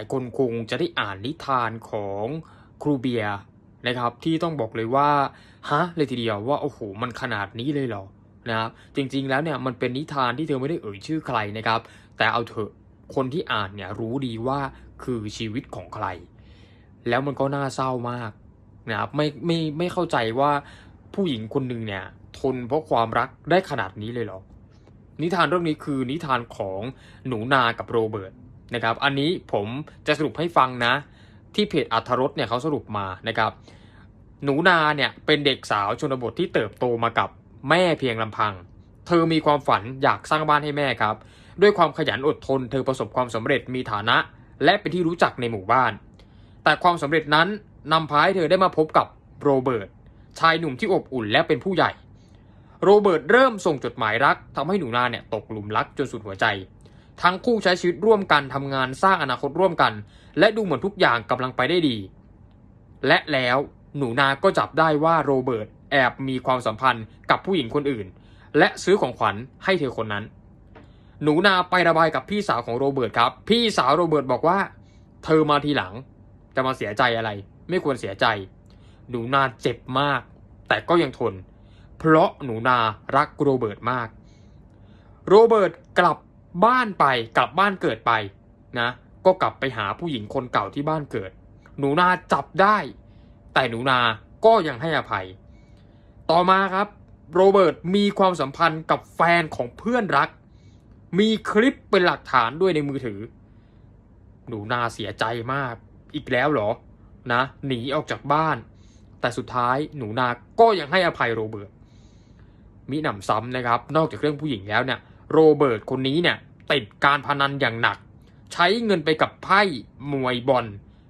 ายคนคงจะได้อ่านนิทานของครูเบียร์นะครับที่ต้องบอกเลยว่าฮะเลยทีเดียวว่าโอ้โหมันขนาดนี้เลยเหรอนะครับจริงๆแล้วเนี่ยมันเป็นนิทานที่เธอไม่ได้เอ่ยชื่อใครนะครับ แต่เอาเถอะคนที่อ่านเนี่ยรู้ดีว่าคือชีวิตของใคร แล้วมันก็น่าเศร้ามากนะครับไม่ไม่ไม่เข้าใจว่าผู้หญิงคนหนึ่งเนี่ยทนเพราะความรักได้ขนาดนี้เลยเหรอนิทานเรื่องนี้คือนิทานของหนูนากับโรเบิร์ต นะครับ อันนี้ผมจะสรุปให้ฟังนะ ที่เพจอัธรสเนี่ยเขาสรุปมานะครับ หนูนาเนี่ยเป็นเด็กสาวชนบทที่เติบโตมากับแม่เพียงลำพัง เธอมีความฝันอยากสร้างบ้านให้แม่ครับ ด้วยความขยันอดทน เธอประสบความสำเร็จมีฐานะ และเป็นที่รู้จักในหมู่บ้าน แต่ความสำเร็จนั้นนำพาให้เธอได้มาพบกับโรเบิร์ตชายหนุ่มที่อบอุ่นและเป็นผู้ใหญ่ โรเบิร์ตเริ่มส่งจดหมายรักทำให้หนูนาเนี่ยตกหลุมรักจนสุดหัวใจ ทั้งคู่ใช้ชีวิตร่วมกันทำงานสร้างอนาคตร่วมกัน และดูเหมือนทุกอย่างกำลังไปได้ดี และแล้วหนูนาก็จับได้ว่าโรเบิร์ตแอบมีความสัมพันธ์กับผู้หญิงคนอื่น และซื้อของขวัญให้เธอคนนั้น หนูนาไประบายกับพี่สาวของโรเบิร์ตครับ พี่สาวโรเบิร์ตบอกว่า เธอมาทีหลัง จะมาเสียใจอะไร ไม่ควรเสียใจ หนูนาเจ็บมาก แต่ก็ยังทน เพราะหนูนารักโรเบิร์ตมาก โรเบิร์ตกลับ บ้านไปกลับบ้านเกิดไปนะ ก็กลับไปหาผู้หญิงคนเก่าที่บ้านเกิด หนูนาจับได้ แต่หนูนาก็ยังให้อภัย ต่อมาครับ โรเบิร์ตมีความสัมพันธ์กับแฟนของเพื่อนรัก มีคลิปเป็นหลักฐานด้วยในมือถือ หนูนาเสียใจมาก อีกแล้วเหรอนะหนีออกจากบ้าน แต่สุดท้ายหนูนาก็ยังให้อภัยโรเบิร์ตมิหนำซ้ำนะครับ นอกจากเรื่องผู้หญิงแล้วเนี่ยโรเบิร์ตคนนี้เนี่ย ติดการพนันอย่างหนัก ใช้เงินไปกับไพ่มวยบอล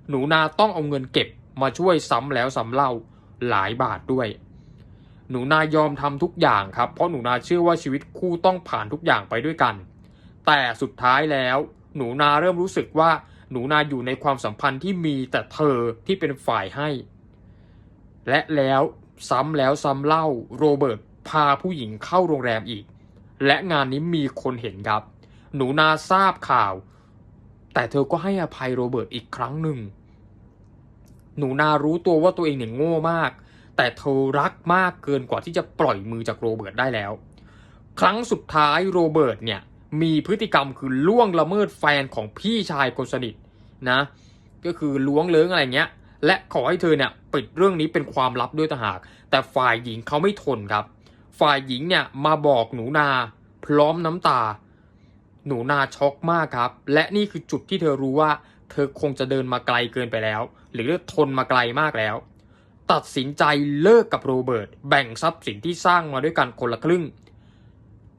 หนูนาต้องเอาเงินเก็บมาช่วยซ้ำแล้วซ้ำเล่าหลายบาทด้วย หนูนายอมทำทุกอย่างครับ เพราะหนูนาเชื่อว่าชีวิตคู่ต้องผ่านทุกอย่างไปด้วยกัน แต่สุดท้ายแล้ว หนูนาเริ่มรู้สึกว่าหนูนาอยู่ในความสัมพันธ์ที่มีแต่เธอที่เป็นฝ่ายให้ และแล้วซ้ำแล้วซ้ำเล่าโรเบิร์ตพาผู้หญิงเข้าโรงแรมอีก และงานนี้มีคนเห็นครับ หนูนาทราบข่าว แต่เธอก็ให้อภัยโรเบิร์ตอีกครั้งหนึ่ง หนูนารู้ตัวว่าตัวเองเนี่ยโง่มาก แต่เธอรักมากเกินกว่าที่จะปล่อยมือจากโรเบิร์ตได้แล้ว ครั้งสุดท้ายโรเบิร์ตเนี่ยมีพฤติกรรมคือล่วงละเมิดแฟนของพี่ชายคนสนิทนะ ก็คือล้วงเลิ้งอะไรเงี้ย และขอให้เธอเนี่ยปิดเรื่องนี้เป็นความลับด้วยต่างหาก แต่ฝ่ายหญิงเขาไม่ทนครับ ฝ่ายหญิงเนี่ยมาบอกหนูนา พร้อมน้ำตา หนูนาช็อกมากครับ และนี่คือจุดที่เธอรู้ว่า เธอคงจะเดินมาไกลเกินไปแล้ว หรือทนมาไกลมากแล้ว ตัดสินใจเลิกกับโรเบิร์ตแบ่งทรัพย์สินที่สร้างมาด้วยกันคนละครึ่ง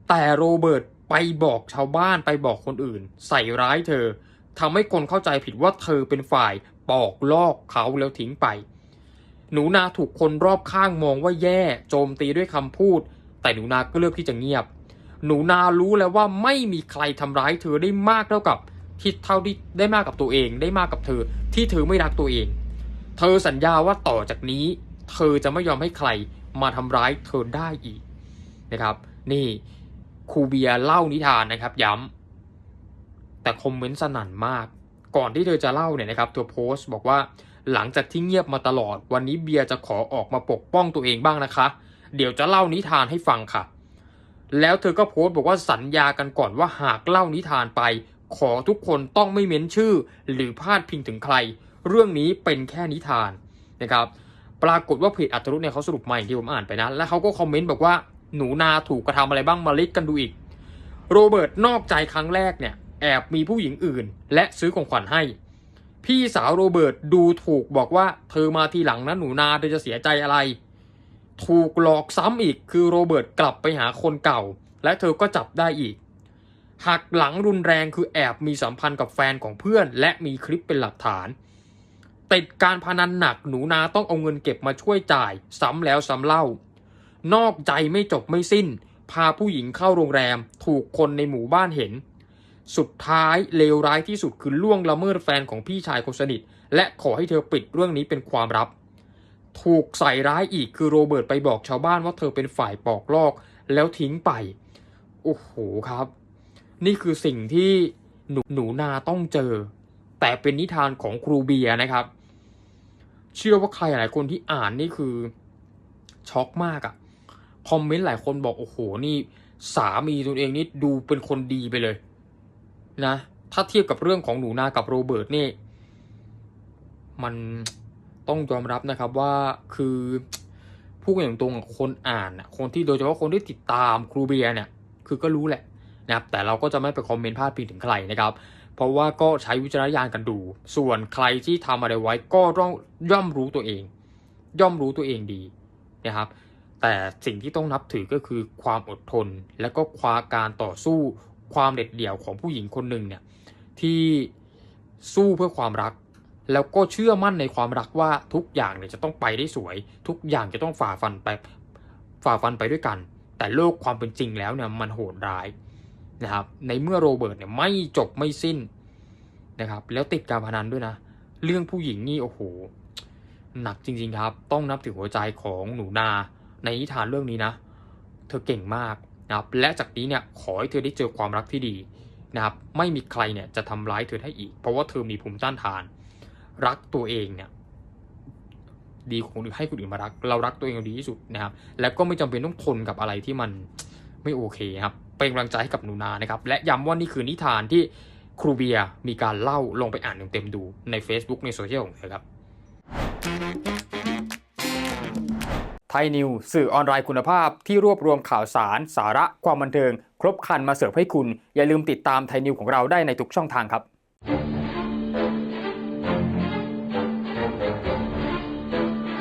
แต่โรเบิร์ตไปบอกชาวบ้านไปบอกคนอื่น ใส่ร้ายเธอทำให้คนเข้าใจผิดว่าเธอเป็นฝ่ายปอกลอกเขาแล้วทิ้งไป หนูนาถูกคนรอบข้างมองว่าแย่โจมตีด้วยคำพูด แต่หนูนาก็เลือกที่จะเงียบ หนูนารู้แล้วว่าไม่มีใครทำร้ายเธอได้มากเท่ากับที่เท่าที่ได้มากกับตัวเอง ได้มากกับเธอ ที่เธอไม่รักตัวเอง เธอสัญญาว่าต่อจากนี้ เธอจะไม่ยอมให้ใครมาทำร้ายเธอได้อีกนะครับ นี่ครูเบียเล่านิทานนะครับ ย้ำแต่คอมเมนต์สนั่นมาก ก่อนที่เธอจะเล่าเนี่ยนะครับเธอโพสต์บอกว่าหลังจากที่เงียบมาตลอด วันนี้เบียร์จะขอออกมาปกป้องตัวเองบ้างนะคะ เดี๋ยวจะเล่านิทานให้ฟังค่ะ แล้วเธอก็โพสต์บอกว่าสัญญากันก่อนว่าหากเล่านิทานไป ขอทุกคนต้องไม่เม้นชื่อ หรือพาดพิงถึงใคร เรื่องนี้เป็นแค่นิทานนะครับปรากฏว่าเพจอัตรุเนี่ยเขาสรุปมาอย่างที่ผมอ่านไปนะ แล้วเขาก็คอมเมนต์บอกว่าหนูนาถูกกระทำอะไรบ้างมาลิสต์กันดูอีก โรเบิร์ตนอกใจครั้งแรกเนี่ยแอบมีผู้หญิงอื่น และซื้อของขวัญให้ พี่สาวโรเบิร์ตดูถูกบอกว่าเธอมาทีหลังนะหนูนาเธอจะเสียใจอะไร ถูกหลอกซ้ำอีกคือโรเบิร์ตกลับไปหาคนเก่า และเธอก็จับได้อีก หักหลังรุนแรงคือแอบมีสัมพันธ์กับแฟนของเพื่อน และมีคลิปเป็นหลักฐาน ติดการพนันหนักหนูนาต้องเอาเงินเก็บมาช่วยจ่าย ซ้ำแล้วซ้ำเล่า นอกใจไม่จบไม่สิ้น พาผู้หญิงเข้าโรงแรม ถูกคนในหมู่บ้านเห็น สุดท้ายเลวร้ายที่สุดคือล่วงละเมิดแฟนของพี่ชายคนสนิทและขอให้เธอปิดเรื่องนี้เป็นความลับ ถูกใส่ร้ายอีกคือโรเบิร์ตไปบอกชาวบ้านว่าเธอเป็นฝ่ายปอกลอกแล้วทิ้งไป โอ้โหครับ นี่คือสิ่งที่หนูหนูนาต้องเจอ แต่เป็นนิทานของครูเบียนะครับ เชื่อว่าใครหลายคนที่อ่านนี่คือช็อกมากอะคอมเมนต์หลายคนบอกโอ้โหนี่สามีตัวเองนี่ดูเป็นคนดีไปเลยนะถ้าเทียบกับเรื่องของหนูนากับโรเบิร์ตนี่ มัน ต้องยอมรับนะครับว่าคือพูดกันตรงคนอ่านนะคนที่โดยเฉพาะคนที่ติดตามครูเบียเนี่ยคือก็รู้แหละนะครับแต่เราก็จะไม่ไปคอมเมนต์พาดพิงถึงใครนะครับ เพราะว่าก็ใช้วิจารณญาณกันดู ส่วนใครที่ทำอะไรไว้ก็ต้องย่อมรู้ตัวเอง ย่อมรู้ตัวเองดีนะครับ แต่สิ่งที่ต้องนับถือก็คือความอดทน และก็ความการต่อสู้ความเด็ดเดี่ยวของผู้หญิงคนหนึ่งเนี่ยที่สู้เพื่อความรัก แล้วก็เชื่อมั่นในความรักว่าทุกอย่างเนี่ยจะต้องไปได้สวย ทุกอย่างจะต้องฝ่าฟันไปฝ่าฟันไปด้วยกัน แต่โลกความเป็นจริงแล้วเนี่ยมันโหดร้ายนะครับ ในเมื่อโรเบิร์ตเนี่ยไม่จบไม่สิ้นนะครับ แล้วติดการพนันด้วยนะ เรื่องผู้หญิงนี่โอ้โหหนักจริง ๆครับ ต้องนับถือหัวใจของหนูนา ในนิทานเรื่องนี้นะ เธอเก่งมากนะครับ และจากนี้เนี่ยขอให้เธอได้เจอความรักที่ดีนะครับ ไม่มีใครเนี่ยจะทำร้ายเธอได้อีก เพราะว่าเธอมีภูมิต้านทาน รักตัวเองเนี่ยดีกว่าคนอื่นให้คนอื่นมารัก เรารักตัวเองดีที่สุดนะครับ แล้วก็ไม่จำเป็นต้องทนกับอะไรที่มันไม่โอเคครับ เป็นกำลังใจให้กับหนูนานะครับ และย้ำว่านี่คือนิทานที่ครูเบียร์มีการเล่าลงไปอ่านเต็มๆดูใน Facebook ในโซเชียลของเธอครับไทยนิวสื่อออนไลน์คุณภาพที่รวบรวมข่าวสาร สาระความบันเทิง ครบครันมาเสิร์ฟให้คุณ อย่าลืมติดตามไทยนิวของเราได้ในทุกช่องทางครับ